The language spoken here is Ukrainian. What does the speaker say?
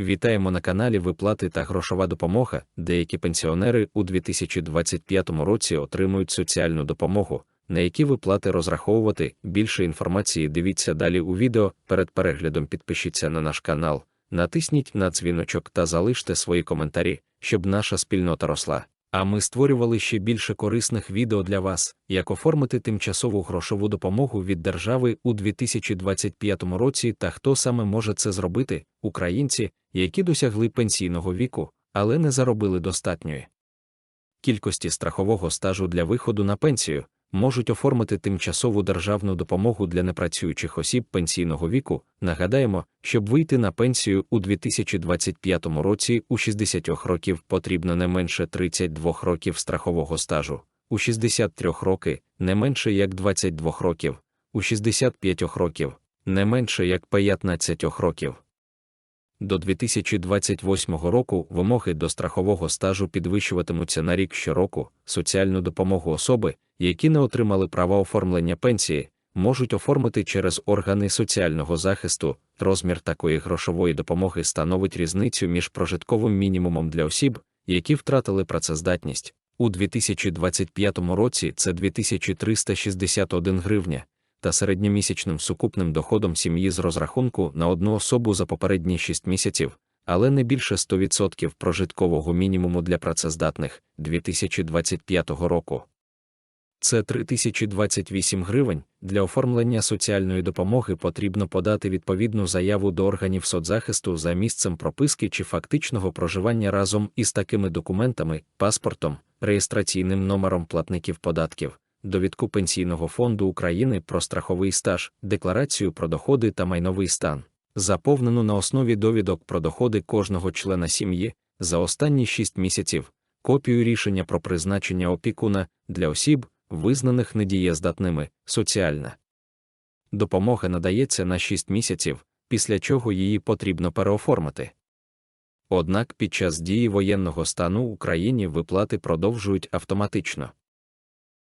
Вітаємо на каналі Виплати та грошова допомога. Деякі пенсіонери у 2025 році отримують соціальну допомогу, на які виплати розраховувати. Більше інформації дивіться далі у відео. Перед переглядом підпишіться на наш канал, натисніть на дзвіночок та залиште свої коментарі, щоб наша спільнота росла. А ми створювали ще більше корисних відео для вас, як оформити тимчасову грошову допомогу від держави у 2025 році та хто саме може це зробити, українці, які досягли пенсійного віку, але не заробили достатньої. Кількості страхового стажу для виходу на пенсію, можуть оформити тимчасову державну допомогу для непрацюючих осіб пенсійного віку. Нагадаємо, щоб вийти на пенсію у 2025 році у 60 років потрібно не менше 32 років страхового стажу, у 63 роки не менше як 22 років, у 65 років не менше як 15 років. До 2028 року вимоги до страхового стажу підвищуватимуться на рік щороку. Соціальну допомогу особи, які не отримали права оформлення пенсії, можуть оформити через органи соціального захисту. Розмір такої грошової допомоги становить різницю між прожитковим мінімумом для осіб, які втратили працездатність. У 2025 році це 2361 гривня, та середньомісячним сукупним доходом сім'ї з розрахунку на одну особу за попередні 6 місяців, але не більше 100% прожиткового мінімуму для працездатних 2025 року. Це 3028 гривень. Для оформлення соціальної допомоги потрібно подати відповідну заяву до органів соцзахисту за місцем прописки чи фактичного проживання разом із такими документами, паспортом, реєстраційним номером платників податків, довідку Пенсійного фонду України про страховий стаж, декларацію про доходи та майновий стан, заповнену на основі довідок про доходи кожного члена сім'ї за останні 6 місяців, копію рішення про призначення опікуна для осіб, визнаних недієздатними, соціальна. Допомога надається на 6 місяців, після чого її потрібно переоформити. Однак під час дії воєнного стану Україні виплати продовжують автоматично.